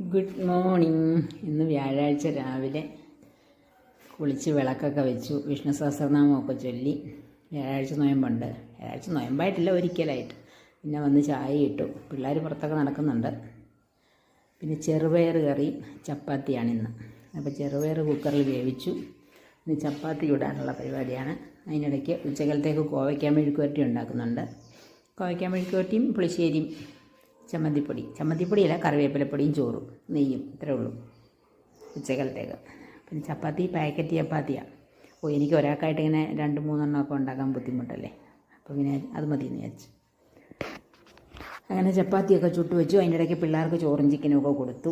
Good morning. ഇന്ന് വ്യാഴാഴ്ച രാവിലെ കുളിച്ച് വിളക്കൊക്കെ വെച്ചു. വിഷ്ണു സഹസ്രനാമമൊക്കെ ചൊല്ലി. വ്യാഴാഴ്ച നോയമ്പുണ്ട്. വ്യാഴാഴ്ച നോയമ്പായിട്ടില്ല ഒരിക്കലായിട്ട്. പിന്നെ വന്ന് ചായ ഇട്ടു. പിള്ളേർ പുറത്തൊക്കെ നടക്കുന്നുണ്ട്. പിന്നെ ചെറുപയർ കറി ചപ്പാത്തിയാണ് ഇന്ന്. അപ്പോൾ ചെറുപയർ കുക്കറിൽ വേവിച്ചു. ഇനി ചപ്പാത്തി ചൂടാനുള്ള പരിപാടിയാണ്. അതിനിടയ്ക്ക് ഉച്ചകലത്തേക്ക് കോവയ്ക്കാൻ ഉണ്ടാക്കുന്നുണ്ട്. കോവയ്ക്കാൻ പുളിശ്ശേരിയും ചമ്മന്തിപ്പൊടി. ചമ്മന്തിപ്പൊടിയല്ല കറിവേപ്പിലപ്പൊടിയും ചോറും നെയ്യും ഇത്രേ ഉള്ളൂ. ഉച്ചകലത്തേക്ക് പിന്നെ ചപ്പാത്തി പാക്കറ്റ് ചപ്പാത്തിയാണ് ഓ എനിക്ക് ഒരാൾക്കായിട്ട് ഇങ്ങനെ രണ്ട് മൂന്നെണ്ണം ഒക്കെ ഉണ്ടാക്കാൻ ബുദ്ധിമുട്ടല്ലേ. അപ്പോൾ പിന്നെ അത് മതി എന്ന് വിചാരിച്ചു. അങ്ങനെ ചപ്പാത്തിയൊക്കെ ചുട്ട് വെച്ചു. അതിന്റെ ഇടയ്ക്ക് പിള്ളേർക്ക് ചോറും ചിക്കനും ഒക്കെ കൊടുത്തു.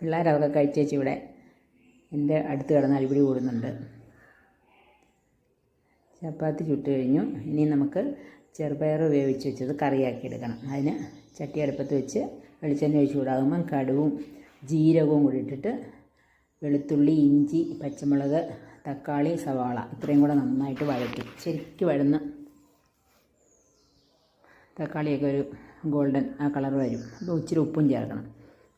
പിള്ളേരതൊക്കെ കഴിച്ചേച്ച് ഇവിടെ എന്റെ അടുത്ത് കിടന്ന് അടിപിടി കൂടുന്നുണ്ട്. ചപ്പാത്തി ചുട്ട് കഴിഞ്ഞു. ഇനി നമുക്ക് ചെറുപയർ വേവിച്ച് വെച്ചത് കറിയാക്കി എടുക്കണം. അതിന് ചട്ടി അടുപ്പത്ത് വെച്ച് വെളിച്ചെണ്ണ ഒഴിച്ച് കൂടാകുമ്പം കടുവും ജീരകവും കൂടി ഇട്ടിട്ട് വെളുത്തുള്ളി ഇഞ്ചി പച്ചമുളക് തക്കാളി സവാള ഇത്രയും കൂടെ നന്നായിട്ട് വഴറ്റി. ശരിക്കും വഴന്ന് തക്കാളിയൊക്കെ ഒരു ഗോൾഡൻ ആ കളർ വരും. അപ്പോൾ ഇച്ചിരി ഉപ്പും ചേർക്കണം.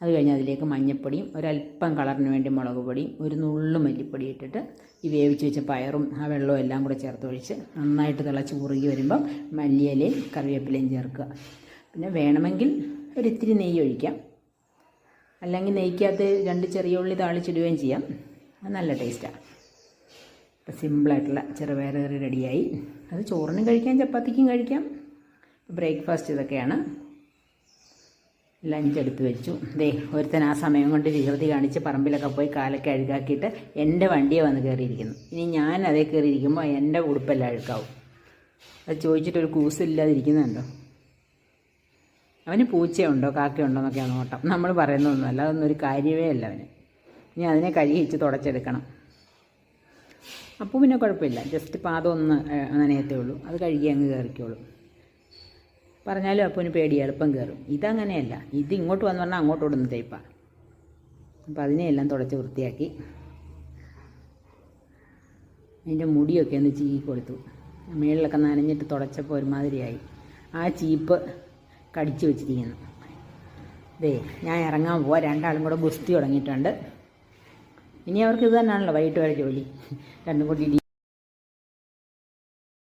അത് കഴിഞ്ഞ് അതിലേക്ക് മഞ്ഞൾപ്പൊടിയും ഒരല്പം കളറിന് വേണ്ടി മുളക് പൊടിയും ഒരു നുള്ളു മല്ലിപ്പൊടി ഇട്ടിട്ട് ഈ വേവിച്ച് വെച്ച പയറും ആ വെള്ളവും എല്ലാം കൂടെ ചേർത്ത് ഒഴിച്ച് നന്നായിട്ട് തിളച്ച് കുറുകി വരുമ്പം മല്ലിയിലയും കറിവേപ്പിലയും ചേർക്കുക. പിന്നെ വേണമെങ്കിൽ ഒരിത്തിരി നെയ്യ് ഒഴിക്കാം. അല്ലെങ്കിൽ നെയ്ക്കകത്ത് രണ്ട് ചെറിയ ഉള്ളി താളിച്ചിടുകയും ചെയ്യാം. അത് നല്ല ടേസ്റ്റാണ് ഇപ്പം സിമ്പിളായിട്ടുള്ള ചെറുപയർ റെഡിയായി അത് ചോറിനും കഴിക്കാം ചപ്പാത്തിക്കും കഴിക്കാം. ബ്രേക്ക്ഫാസ്റ്റ് ഇതൊക്കെയാണ്. ലഞ്ച് എടുത്ത് വെച്ചു. ദേ ഒരുത്തൻ ആ സമയം കൊണ്ട് വികൃതി കാണിച്ച് പറമ്പിലൊക്കെ പോയി കാലൊക്കെ അഴുകാക്കിയിട്ട് എന്റെ വണ്ടിയെ വന്ന് കയറിയിരിക്കുന്നു. ഇനി ഞാൻ അതേ കയറിയിരിക്കുമ്പോൾ എന്റെ ഉടുപ്പെല്ലാം അഴുക്കാവും. അത് ചോദിച്ചിട്ടൊരു കൂസില്ലാതിരിക്കുന്നുണ്ടോ? അവന് പൂച്ചയുണ്ടോ കാക്കയുണ്ടോ എന്നൊക്കെയാണ് നോട്ടം. നമ്മൾ പറയുന്നതൊന്നുമല്ല അതൊന്നും ഒരു കാര്യമേ അല്ല അവന്. ഇനി അതിനെ കഴുകിച്ച് തുടച്ചെടുക്കണം. അപ്പോൾ പിന്നെ കുഴപ്പമില്ല. ജസ്റ്റ് പാദം ഒന്ന് നനയത്തേ ഉള്ളൂ. അത് കഴുകി അങ്ങ് കയറിക്കോളും. പറഞ്ഞാലും അപ്പന് പേടി എളുപ്പം കയറും ഇതങ്ങനെയല്ല. ഇത് ഇങ്ങോട്ട് വന്ന് പറഞ്ഞാൽ അങ്ങോട്ട് ഓടുന്ന തേപ്പാണ് അപ്പം അതിനെയെല്ലാം തുടച്ച് വൃത്തിയാക്കി. അതിന്റെ മുടിയൊക്കെ ഒന്ന് ചീകി കൊടുത്തു. മേളിലൊക്കെ നനഞ്ഞിട്ട് തുടച്ചപ്പോൾ ഒരുമാതിരിയായി. ആ ചീപ്പ് കടിച്ചു വെച്ചിരിക്കുന്നു. ദേ ഞാൻ ഇറങ്ങാൻ പോവാ. രണ്ടാളും കൂടെ ഗുസ്തി തുടങ്ങിയിട്ടുണ്ട്. ഇനി അവർക്ക് ഇത് തന്നെയാണല്ലോ വൈകിട്ട് വരെ ജോലി. രണ്ടും കൂടി